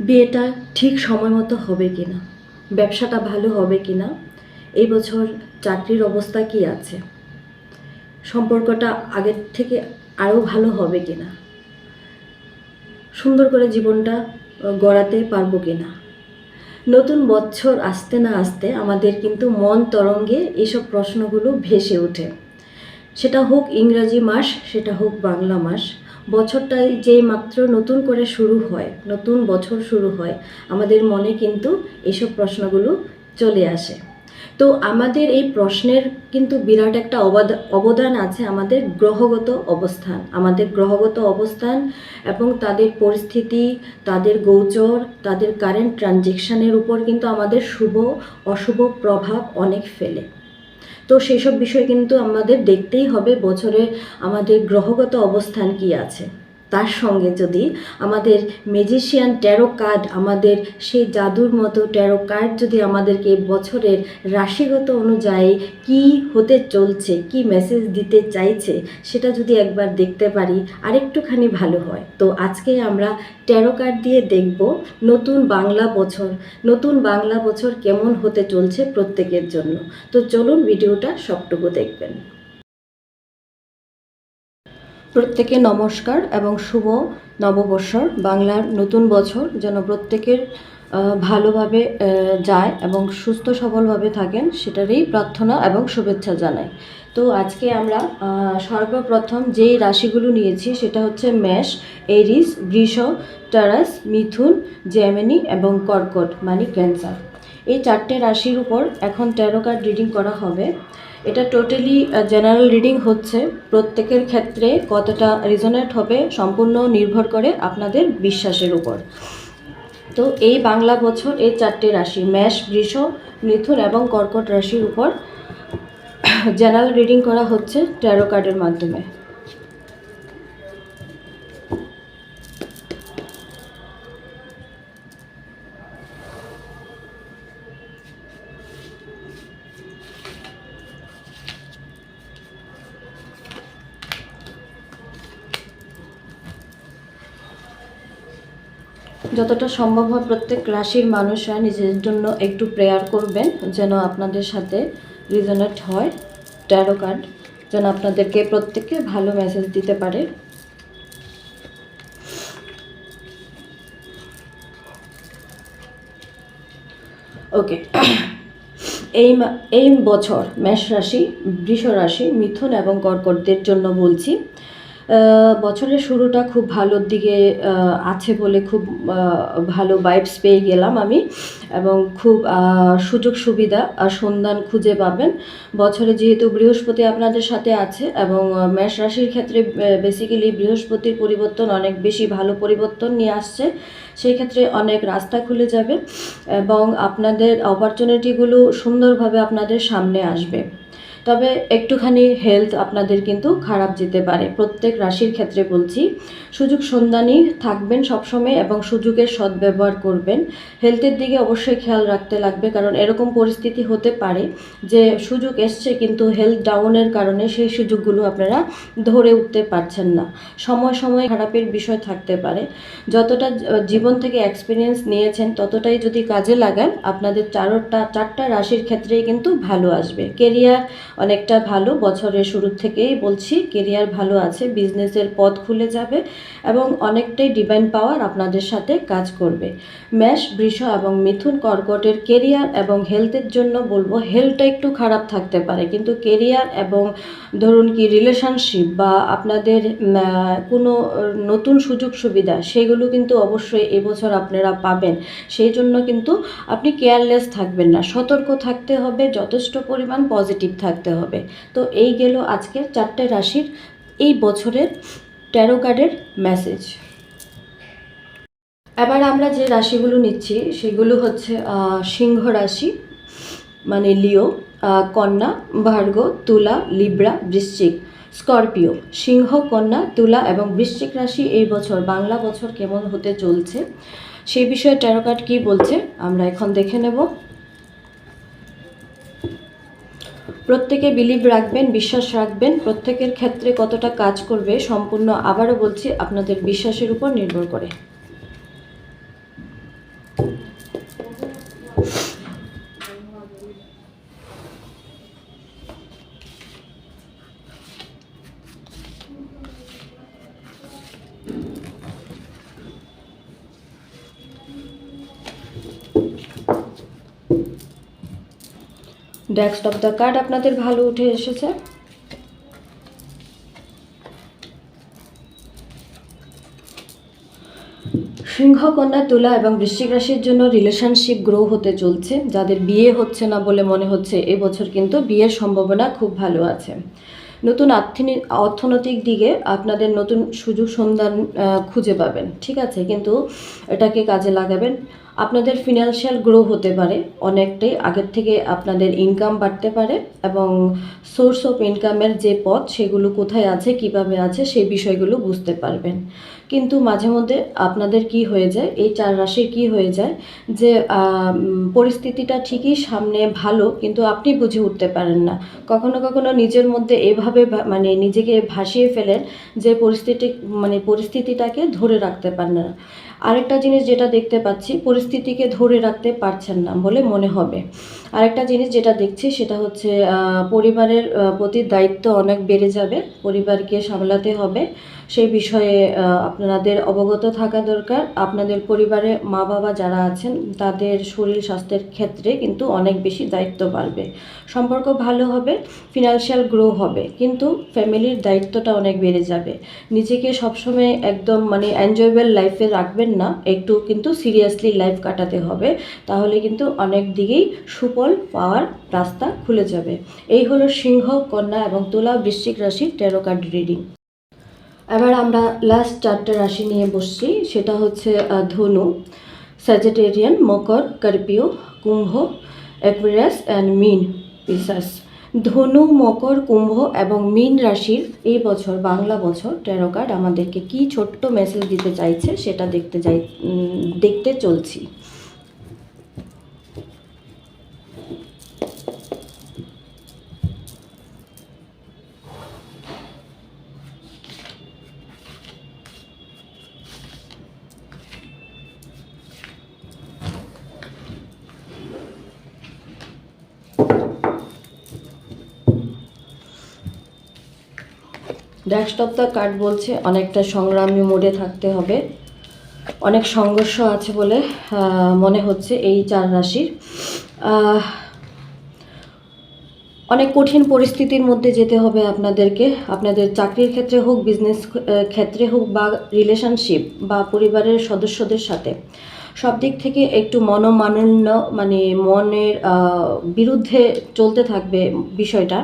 বিয়েটা ঠিক সময় মতো হবে কি না ব্যবসাটা ভালো হবে কি না এই বছর চাকরির অবস্থা কি আছে? সম্পর্কটা আগের থেকে আরও ভালো হবে কি না সুন্দর করে জীবনটা গড়াতে পারব কি না নতুন বছর আসতে না আসতে আমাদের কিন্তু মন তরঙ্গে এইসব প্রশ্নগুলো ভেসে ওঠে। সেটা হোক ইংরাজি মাস, সেটা হোক বাংলা মাস। বছরটাই যে মাত্র নতুন করে শুরু হয়, নতুন বছর শুরু হয়, আমাদের মনে কিন্তু এইসব প্রশ্নগুলো চলে আসে। তো আমাদের এই প্রশ্নের কিন্তু বিরাট একটা অবদা- অবদান আছে আমাদের গ্রহগত অবস্থান। আমাদের গ্রহগত অবস্থান এবং তাদের পরিস্থিতি, তাদের গোচর, তাদের কারেন্ট ট্রানজেকশনের উপর কিন্তু আমাদের শুভ, অশুভ প্রভাব অনেক ফেলে। তো সেই সব বিষয় কিন্তু আমাদের দেখতেই হবে বছরে আমাদের গ্রহগত অবস্থান কি আছে। তার সঙ্গে যদি আমাদের ম্যাজিশিয়ান ট্যারো কার্ড আমাদের সেই জাদুর মতো ট্যারো কার্ড যদি আমাদেরকে বছরের রাশিগত অনুযায়ী কি হতে চলছে, কি মেসেজ দিতে চাইছে, সেটা যদি একবার দেখতে পারি, আরেকটুখানি ভালো হয়। তো আজকে আমরা ট্যারো কার্ড দিয়ে দেখব নতুন বাংলা বছর, নতুন বাংলা বছর কেমন হতে চলছে প্রত্যেকের জন্য। তো চলুন ভিডিওটা সবটুকু দেখবেন। প্রত্যেকে নমস্কার এবং শুভ নববর্ষর বাংলার নতুন বছর যেন প্রত্যেকের ভালোভাবে যায় এবং সুস্থ সবলভাবে থাকেন সেটারই প্রার্থনা এবং শুভেচ্ছা জানাই। তো আজকে আমরা সর্বপ্রথম যেই রাশিগুলো নিয়েছি সেটা হচ্ছে মেষ, এরিস, বৃষ, টারাস, মিথুন, জেমিনি এবং কর্কট মানে ক্যান্সার। এই চারটে রাশির উপর এখন ট্যারো কার্ড রিডিং করা হবে। এটা টোটালি জেনারেল রিডিং হচ্ছে। প্রত্যেকের ক্ষেত্রে কতটা রিজনেট হবে সম্পূর্ণ নির্ভর করে আপনাদের বিশ্বাসের উপর। তো এই বাংলা বছর এই চারটে রাশি, মেষ, বৃষ, মিথুন এবং কর্কট রাশির উপর জেনারেল রিডিং করা হচ্ছে ট্যারো কার্ডের মাধ্যমে। যতটা সম্ভব হয় প্রত্যেক রাশির মানুষরা নিজের জন্য একটু প্রেয়ার করবেন, যেন আপনাদের সাথে রিজনেট হয় ট্যারো কার্ড যেন আপনাদেরকে প্রত্যেককে ভালো মেসেজ দিতে পারে। ওকে এই এই বছর মেষ রাশি, বৃষ রাশি, মিথুন এবং কর্কটদের জন্য বলছি। বছরের শুরুটা খুব ভালোর দিকে আছে বলে খুব ভালো ভাইবস পেয়ে গেলাম আমি। এবং খুব সুযোগ সুবিধা আর সন্ধান খুঁজে পাবেন। বছরে যেহেতু বৃহস্পতি আপনাদের সাথে আছে এবং মেষ রাশির ক্ষেত্রে বেসিক্যালি বৃহস্পতির পরিবর্তন অনেক বেশি ভালো পরিবর্তন নিয়ে আসছে। সেই ক্ষেত্রে অনেক রাস্তা খুলে যাবে এবং আপনাদের অপরচুনিটিগুলো সুন্দরভাবে আপনাদের সামনে আসবে। তবে একটুখানি হেলথ আপনাদের কিন্তু খারাপ যেতে পারে। প্রত্যেক রাশির ক্ষেত্রে বলছি, সুযোগ সন্ধানী থাকবেন সবসময় এবং সুযোগের সদ্ব্যবহার করবেন। হেলথের দিকে অবশ্যই খেয়াল রাখতে লাগবে, কারণ এরকম পরিস্থিতি হতে পারে যে সুযোগ এসছে কিন্তু হেলথ ডাউনের কারণে সেই সুযোগগুলো আপনারা ধরে উঠতে পারছেন না। সময় সময় খারাপের বিষয় থাকতে পারে। যতটা জীবন থেকে এক্সপিরিয়েন্স নিয়েছেন, ততটাই যদি কাজে লাগান, আপনাদের চারোটা, চারটা রাশির ক্ষেত্রেই কিন্তু ভালো আসবে। কেরিয়ার অনেকটা ভালো। বছরের শুরু থেকেই বলছি, কেরিয়ার ভালো আছে, বিজনেসের পথ খুলে যাবে এবং অনেকটাই ডিভাইন পাওয়ার আপনাদের সাথে কাজ করবে। ম্যাশ, বৃষ এবং মিথুন কর্কটের কেরিয়ার এবং হেলথের জন্য বলব হেলথটা একটু খারাপ থাকতে পারে। কিন্তু কেরিয়ার এবং ধরুন কি রিলেশনশিপ বা আপনাদের কোনো নতুন সুযোগ সুবিধা, সেগুলো কিন্তু অবশ্যই এবছর আপনারা পাবেন। সেই জন্য কিন্তু আপনি কেয়ারলেস থাকবেন না। সতর্ক থাকতে হবে, যথেষ্ট পরিমাণ পজিটিভ থাকতে হবে। তো এই গেল আজকের চারটে রাশির এই বছরের ট্যারো কার্ডের মেসেজ এবার আমরা যে রাশিগুলো নিচ্ছি, সেগুলো হচ্ছে সিংহ রাশি মানে লিও কন্যা ভার্গ তুলা, লিব্রা, বৃশ্চিক, স্করপিও। সিংহ, কন্যা, তুলা এবং বৃশ্চিক রাশি এই বছর, বাংলা বছর কেমন হতে চলছে সেই বিষয়ে ট্যারো কার্ড কী বলছে, আমরা এখন দেখে নেব। প্রত্যেকে বিলিভ রাখবেন, বিশ্বাস রাখবেন, প্রত্যেকের ক্ষেত্রে কতটা কাজ করবে সম্পূর্ণ আবারও বলছি আপনাদের বিশ্বাসের উপর নির্ভর করে। ডেস্কটপ দ্য কার্ড আপনাদের ভালো উঠে এসেছে। সিংহ কন্যা তুলা এবং বৃশ্চিক রাশির জন্য রিলেশনশিপ গ্রো হতে চলছে। যাদের বিয়ে হচ্ছে না বলে মনে হচ্ছে এবছর কিন্তু বিয়ের সম্ভাবনা খুব ভালো আছে। নতুন অর্থনৈতিক দিকে আপনাদের নতুন সুযোগ সন্ধান খুঁজে পাবেন, ঠিক আছে? কিন্তু এটাকে কাজে লাগাবেন। আপনাদের ফিনান্সিয়াল গ্রো হতে পারে, অনেকটাই। আগের থেকে আপনাদের ইনকাম বাড়তে পারে এবং সোর্স অফ ইনকামের যে পথ, সেগুলো কোথায় আছে, কীভাবে আছে, সেই বিষয়গুলো বুঝতে পারবেন। কিন্তু মাঝে মধ্যে আপনাদের কি হয়ে যায়, এই চার রাশির কি হয়ে যায় যে পরিস্থিতিটা ঠিকই সামনে ভালো কিন্তু আপনি বুঝে উঠতে পারেন না। কখনো কখনো নিজের মধ্যে এভাবে মানে নিজেকে ভাসিয়ে ফেলেন যে পরিস্থিতি মানে পরিস্থিতিটাকে ধরে রাখতে পারেন না। আরেকটা জিনিস যেটা দেখতে পাচ্ছি, পরিস্থিতিকে ধরে রাখতে পারছেন না বলে মনে হবে। আরেকটা জিনিস যেটা দেখছি সেটা হচ্ছে পরিবারের প্রতি দায়িত্ব অনেক বেড়ে যাবে, পরিবারকে সামলাতে হবে। সেই বিষয়ে আপনাদের অবগত থাকা দরকার। আপনাদের পরিবারে মা বাবা যারা আছেন, তাদের শরীর স্বাস্থ্যের ক্ষেত্রে কিন্তু অনেক বেশি দায়িত্ব বাড়বে। সম্পর্ক ভালো হবে ফিনান্সিয়াল গ্রো হবে, কিন্তু ফ্যামিলির দায়িত্বটা অনেক বেড়ে যাবে। নিজেকে সবসময় একদম মানে এনজয়েবল লাইফে রাখবেন না, একটু কিন্তু সিরিয়াসলি লাইফ কাটাতে হবে, তাহলে কিন্তু অনেক দিকেই সুফল পাওয়ার রাস্তা খুলে যাবে। এই হলো সিংহ, কন্যা এবং তুলা বৃশ্চিক রাশির টেরো কার্ড রিডিং এবার আমরা লাস্ট চারটে রাশি নিয়ে বসছি, সেটা হচ্ছে ধনু স্যাজিটেরিয়ান মকর কার্পিও কুম্ভ অ্যাকুয়ারিয়াস অ্যান্ড মিন পিসাস ধনু, মকর, কুম্ভ এবং মিন রাশির এই বছর, বাংলা বছর টেরো কার্ড আমাদেরকে কি ছোট্ট মেসেজ দিতে চাইছে সেটা দেখতে যাই দেখতে চলছি। ডেস্কটপ দ্য কার্ড বলছে, অনেকটা সংগ্রামী মোডে থাকতে হবে। অনেক সংঘর্ষ আছে বলে মনে হচ্ছে এই চার রাশির। অনেক কঠিন পরিস্থিতির মধ্যে যেতে হবে আপনাদেরকে। আপনাদের চাকরির ক্ষেত্রে হোক বিজনেস ক্ষেত্রে হোক বা রিলেশনশিপ বা পরিবারের সদস্যদের সাথে, সব দিক থেকে একটু মনোমানন্য মানে মনের বিরুদ্ধে চলতে থাকবে বিষয়টা।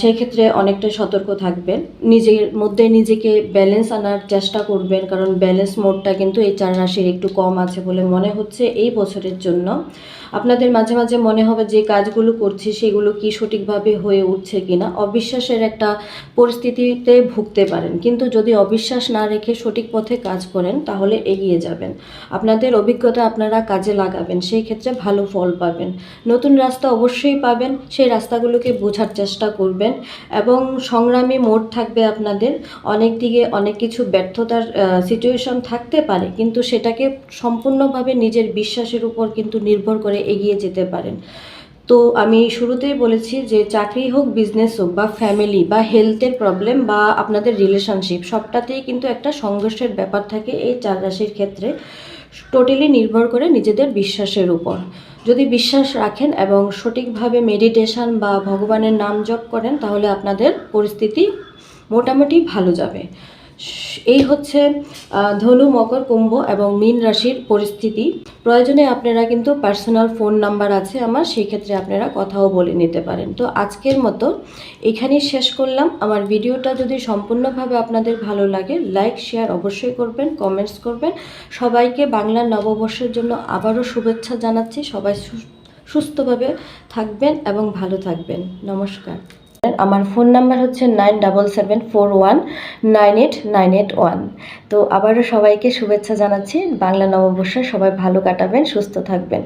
সেই ক্ষেত্রে অনেকটা সতর্ক থাকবেন। নিজের মধ্যে নিজেকে ব্যালেন্স আনার চেষ্টা করবেন, কারণ ব্যালেন্স মোডটা কিন্তু এই চার রাশির একটু কম আছে বলে মনে হচ্ছে এই বছরের জন্য। আপনাদের মাঝে মাঝে মনে হবে যে কাজগুলো করছি, সেগুলো কি সঠিকভাবে হয়ে উঠছে কিনা। অবিশ্বাসের একটা পরিস্থিতিতে ভুগতে পারেন। কিন্তু যদি অবিশ্বাস না রেখে সঠিক পথে কাজ করেন, তাহলে এগিয়ে যাবেন। আপনাদের অভিজ্ঞতা আপনারা কাজে লাগাবেন, সেই ক্ষেত্রে ভালো ফল পাবেন। নতুন রাস্তা অবশ্যই পাবেন, সেই রাস্তাগুলোকে বোঝার চেষ্টা করবেন এবং সংগ্রামী মোড থাকবে আপনাদের। অনেক দিকে অনেক কিছু ব্যর্থতার সিচুয়েশন থাকতে পারে, কিন্তু সেটাকে সম্পূর্ণভাবে নিজের বিশ্বাসের উপর কিন্তু নির্ভর করে এগিয়ে যেতে পারেন। তো আমি শুরুতেই বলেছি যে চাকরি হোক বিজনেস হোক বা ফ্যামিলি বা হেলথের প্রবলেম বা আপনাদের রিলেশনশিপ সবটাতেই কিন্তু একটা সংঘর্ষের ব্যাপার থাকে এই চার রাশির ক্ষেত্রে। টোটালি নির্ভর করে নিজেদের বিশ্বাসের উপর। যদি বিশ্বাস রাখেন এবং সঠিকভাবে মেডিটেশন বা ভগবানের নাম জপ করেন, তাহলে আপনাদের পরিস্থিতি মোটামুটি ভালো যাবে। এই হচ্ছে ধনু, মকর, কুম্ভ এবং মীন রাশির পরিস্থিতি। প্রয়োজনে আপনারা কিন্তু পার্সোনাল ফোন নাম্বার আছে আমার সেই ক্ষেত্রে আপনারা কথাও বলে নিতে পারেন। তো আজকের মতো এখানেই শেষ করলাম। আমার ভিডিওটা যদি সম্পূর্ণভাবে আপনাদের ভালো লাগে লাইক শেয়ার অবশ্যই করবেন কমেন্টস করবেন। সবাইকে বাংলা নববর্ষের জন্য আবারও শুভেচ্ছা জানাচ্ছি। সবাই সুস্থভাবে থাকবেন এবং ভালো থাকবেন। নমস্কার। আমার ফোন নাম্বার হচ্ছে nine double seven four one nine eight nine eight one. তো আবারও সবাইকে শুভেচ্ছা জানাচ্ছি। বাংলা নববর্ষ সবাই ভালো কাটাবেন, সুস্থ থাকবেন।